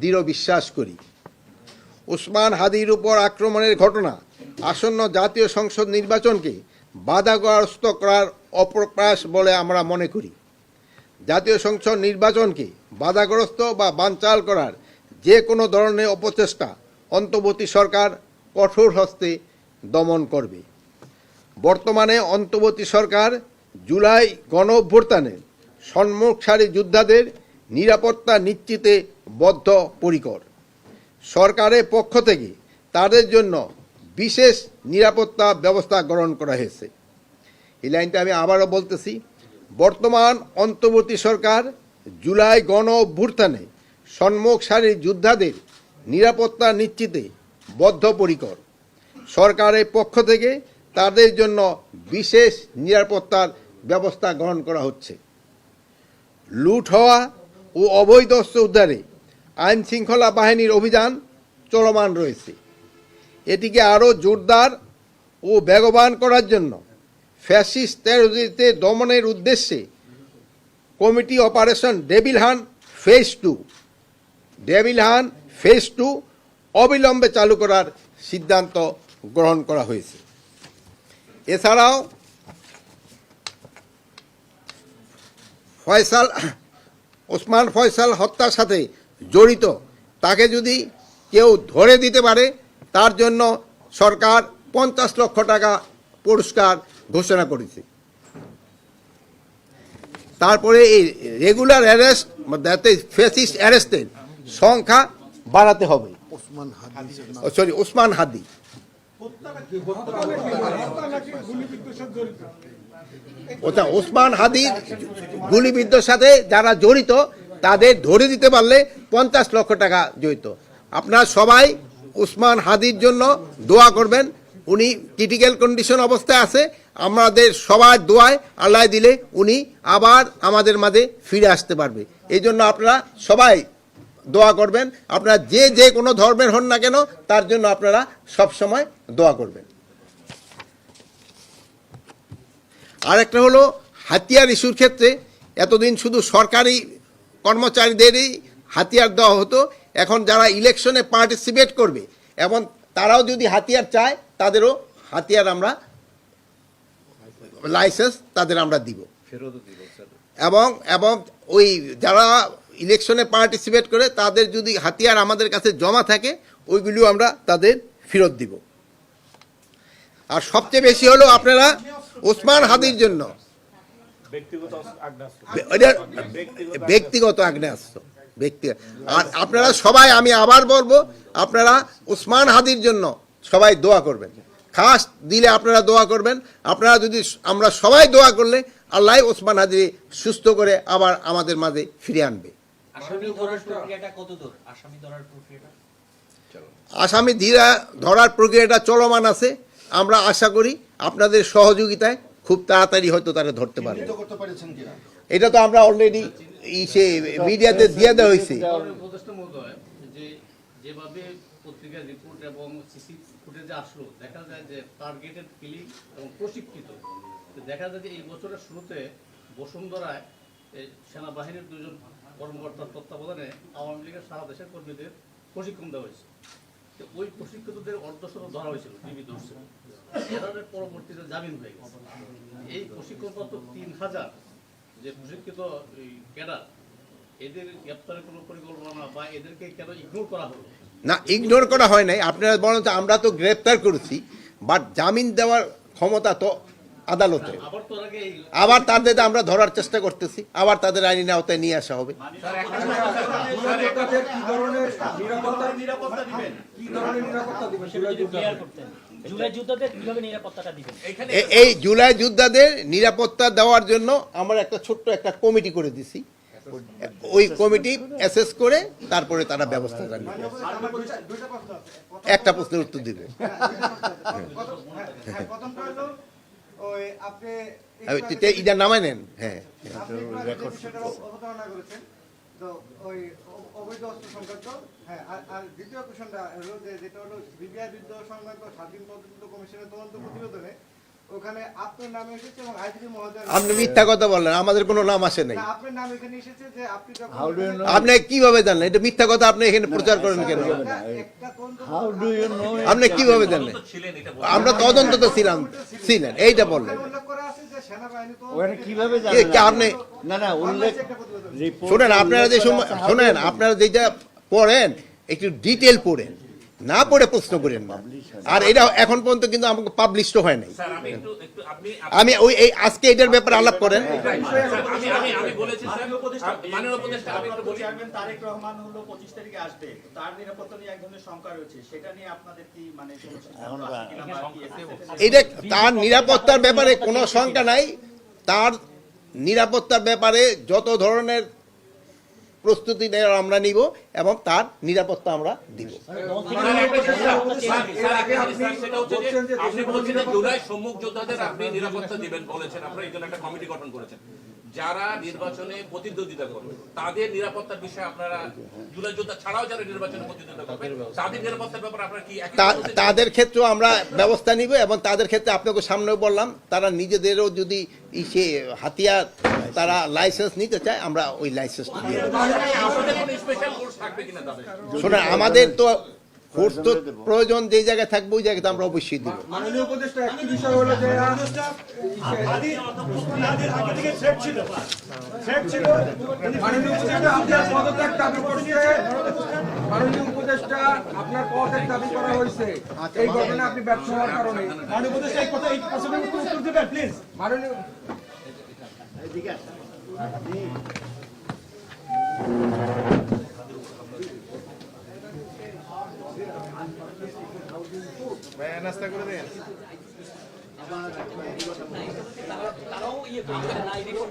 দৃঢ় বিশ্বাস করি। ওসমান হাদির উপর আক্রমণের ঘটনা, আসন্ন জাতীয় সংসদ নির্বাচনকে বাধাগ্রস্ত করার অপ্রকাশ বলে আমরা মনে করি। জাতীয় সংসদ নির্বাচনকে বাধাগ্রস্ত বা বানচাল করার যে কোনো ধরনের অপচেষ্টা অন্তর্বর্তী সরকার কঠোর হস্তে দমন করবে। বর্তমানে অন্তর্বর্তী সরকার জুলাই গণ অভ্যুত্থানে সম্মুখ সারি যোদ্ধাদের নিরাপত্তা নিশ্চিতে বদ্ধ পরিকর সরকারের পক্ষ থেকে তাদের জন্য বিশেষ নিরাপত্তা ব্যবস্থা গ্রহণ করা হয়েছে। এই লাইনটা আমি আবারও বলতেছি, বর্তমান অন্তর্বর্তী সরকার জুলাই গণ অভ্যুত্থানে সম্মুখ সারির যোদ্ধাদের নিরাপত্তা নিশ্চিতে বদ্ধপরিকর। সরকারের পক্ষ থেকে তাদের জন্য বিশেষ নিরাপত্তার ব্যবস্থা গ্রহণ করা হচ্ছে। লুট হওয়া ও অবৈধ অস্ত্র উদ্ধারে আইন শৃঙ্খলা বাহিনীর অভিযান চলমান রয়েছে। এটিকে আরও জোরদার ও বেগবান করার জন্য ফ্যাসিস্ট টেরোরিস্টে দমনের উদ্দেশ্যে committee operation devil hunt phase two, devil hunt phase two অবিলম্বে চালু করার সিদ্ধান্ত গ্রহণ করা হয়েছে। এছাড়াও ফয়সাল, ওসমান ফয়সাল হত্যার সাথে জড়িত তাকে যদি কেউ ধরে দিতে পারে তার জন্য সরকার পঞ্চাশ লক্ষ টাকা পুরস্কার ঘোষণা করেছে। তারপরে এই রেগুলার অ্যারেস্ট ফেসিস্ট অ্যারেস্টের সংখ্যা বাড়াতে হবে। সরি ওসমান হাদি। ওটা ওসমান হাদির গুলিবিদ্ধর সাথে যারা জড়িত তাদের ধরে দিতে পারলে পঞ্চাশ লক্ষ টাকা জড়িত। আপনারা সবাই উসমান হাদির জন্য দোয়া করবেন। উনি ক্রিটিক্যাল কন্ডিশন অবস্থায় আছে। আমাদের সবার দোয়ায় আল্লাহ দিলে উনি আবার আমাদের মাঝে ফিরে আসতে পারবে। এই জন্য আপনারা সবাই দোয়া করবেন। আপনারা যে যে কোনো ধর্মের হন না কেন, তার জন্য আপনারা সব সময় দোয়া করবেন। আরেকটা হলো হাতিয়ার ইস্যুর ক্ষেত্রে এতদিন শুধু সরকারি কর্মচারীদেরই হাতিয়ার দেওয়া হতো। এখন যারা ইলেকশনে পার্টিসিপেট করবে এবং তারাও যদি হাতিয়ার চায় তাদেরও হাতিয়ার আমরা লাইসেন্স তাদের আমরা দিব। এবং এবং ওই যারা ইলেকশনে পার্টিসিপেট করে তাদের যদি হাতিয়ার আমাদের কাছে জমা থাকে ওইগুলিও আমরা তাদের ফেরত দিব। আর সবচেয়ে বেশি হলো আপনারা ওসমান হাদির জন্য। ব্যক্তিগত আগ্নেয়াস্ত্র। ব্যক্তি আর আপনারা সবাই আমি আবার বলব আপনারা উসমান হাদির জন্য সবাই দোয়া করবেন। খাস দিলে আপনারা দোয়া করবেন। আপনারা যদি আমরা সবাই দোয়া করলে আল্লাহ ওসমান হাদি সুস্থ করে আবার আমাদের মাঝে ফিরে আনবে। আসামি ধরার প্রক্রিয়াটা কত দূর? আসামি ধরার প্রক্রিয়াটা? আসামি ধীরা ধরার প্রক্রিয়াটা চলমান আছে। আমরা আশা করি আপনাদের সহযোগিতায় খুব তাড়াতাড়ি হয়তো তারা ধরতে পারবে। এটা তো আমরা অলরেডি সে মিডিয়াতে দিয়ে দেওয়া হয়েছে। যেভাবে পত্রিকার রিপোর্ট এবং সিসি ফুটেজে আসলো দেখা যায় যে টার্গেটেড কিলিং এবং প্রশিক্ষিত। দেখা যায় যে এই বছরের শুরুতে বসুন্ধরায় সেনাবাহিনীর দুজন কর্মকর্তার তত্ত্বাবধানে আওয়ামী লীগের সারা দেশের কর্মীদের প্রশিক্ষণ দেওয়া হয়েছে। ওই প্রশিক্ষিতদের অর্ধশত ধরা হয়েছিল, টিভি ধরছে। এরাদের পরবর্তীতে জামিন হয়ে গেছে। এই প্রশিক্ষণপ্রাপ্ত তিন হাজার যে প্রশিক্ষিত ক্যাডার, এদের গ্রেপ্তারের কোনো পরিকল্পনা বা এদেরকে কেন ইগনোর করা হলো? না ইগনোর করা হয় নাই। আপনারা বরঞ্চ আমরা তো গ্রেপ্তার করেছি বাট জামিন দেওয়ার ক্ষমতা তো আদালতে। আবার তাদের আমরা ধরার চেষ্টা করতেছি আবার তাদের আইনি আওতায় নিয়ে আসা হবে। জুলাই কি ধরনের নিরাপত্তা নিরাপত্তা দিবেন? কি ধরনের নিরাপত্তা দিবেন সেটা জুলাই যদি যোদ্ধাদের? ক্লিয়ার করতেন জুলাই যুদ্ধদের কীভাবে নিরাপত্তাটা দিবেন? এ- এই জুলাই যোদ্ধাদের নিরাপত্তা দেওয়ার জন্য আমরা একটা ছোট্ট একটা কমিটি করে দিছি। ওই কমিটি অ্যাসেস করে তারপরে তারা ব্যবস্থা জানবে একটা প্রশ্নের উত্তর দিবে। এটা- এটা নেন। হ্যাঁ। তো ওই অবৈধ অস্ত্র সংক্রান্ত হ্যাঁ আর আর দ্বিতীয় কোশ্চেনটা হলো যে যেটা হলো সিবিআই বিদ্রোহ সংক্রান্ত স্বাধীন তদন্ত কমিশনের তদন্ত প্রতিবেদনে ওখানে আপনার নাম এসেছে এবং আইসিডি মহোদয় আপনি মিথ্যা কথা বললেন আমাদের কোনো নাম আসে নাই। আপনার নাম এখানে এসেছে যে আপনি কীভাবে জানলেন? এটা মিথ্যা কথা আপনি এখানে প্রচার করেন কেন? আপনি কীভাবে জানলেন? আমরা তদন্ত তো ছিলাম ছিলেন এইটা বললেন। কীভাবে আপনি না না উল্লেখ শোনেন আপনারা যে সময় শোনেন আপনারা যেটা পড়েন একটু ডিটেল পড়েন। না পড়ে প্রশ্ন করেন না আর এটা এখন পর্যন্ত কিন্তু আমাকে পাবলিশড হয় নাই। আমি একটু একটু আপনি আমি ওই এই আজকে এটার ব্যাপারে আলাপ করেন। স্যার, আমি আমি আমি বলেছি স্যার। মাননীয় উপদেষ্টা আমি একটু বলি। চেয়ারম্যান তারেক রহমান হলো পঁচিশ তারিখে আসবে। তো তার নিরাপত্তা নিয়ে এক ধরনের শঙ্কা রয়েছে। সেটা নিয়ে আপনাদের কি মানে? এটা তার নিরাপত্তার ব্যাপারে কোনো শঙ্কা নাই। তার নিরাপত্তার ব্যাপারে যত ধরনের প্রস্তুতি নেওয়ার আমরা নিব এবং তার নিরাপত্তা আমরা দিব। আপনি বলছেন জুলাই সম্মুখ যোদ্ধাদের আপনি নিরাপত্তা দিবেন বলেছেন আপনারা এই জন্য একটা কমিটি গঠন করেছেন। যারা নির্বাচনে প্রতিদ্বন্দ্বিতা করবে তাদের নিরাপত্তার বিষয়ে আপনারা জুলাই যোদ্ধা ছাড়াও যারা নির্বাচনে প্রতিদ্বন্দ্বিতা করবে তাদের নিরাপত্তার ব্যাপারে আপনারা কি? তাদের ক্ষেত্রেও আমরা ব্যবস্থা নিব এবং তাদের ক্ষেত্রে আপনাকে সামনেও বললাম তারা নিজেদেরও যদি সে হাতিয়ার তারা লাইসেন্স নিতে চায় আমরা ওই দিয়ে তাদের শোনেন আমাদের তো তো প্রয়োজন যেই জায়গায় থাকবে ওই জায়গাতে আমরা অবশ্যই দিব। মাননীয় উপদেষ্টা একটি বিষয় হলো যে মাননীয় উপদেষ্টা আপনার পদত্যাগ দাবি করছে। মাননীয় উপদেষ্টা আপনার পদত্যাগ দাবি করা হয়েছে। এই ঘটনা আপনি ব্যর্থ হওয়ার কারণে। মাননীয় উপদেষ্টা এই কথা এই প্রশ্নের উত্তর দেবেন? প্লিজ। মাননীয় তারাও করছে না এই রিপোর্ট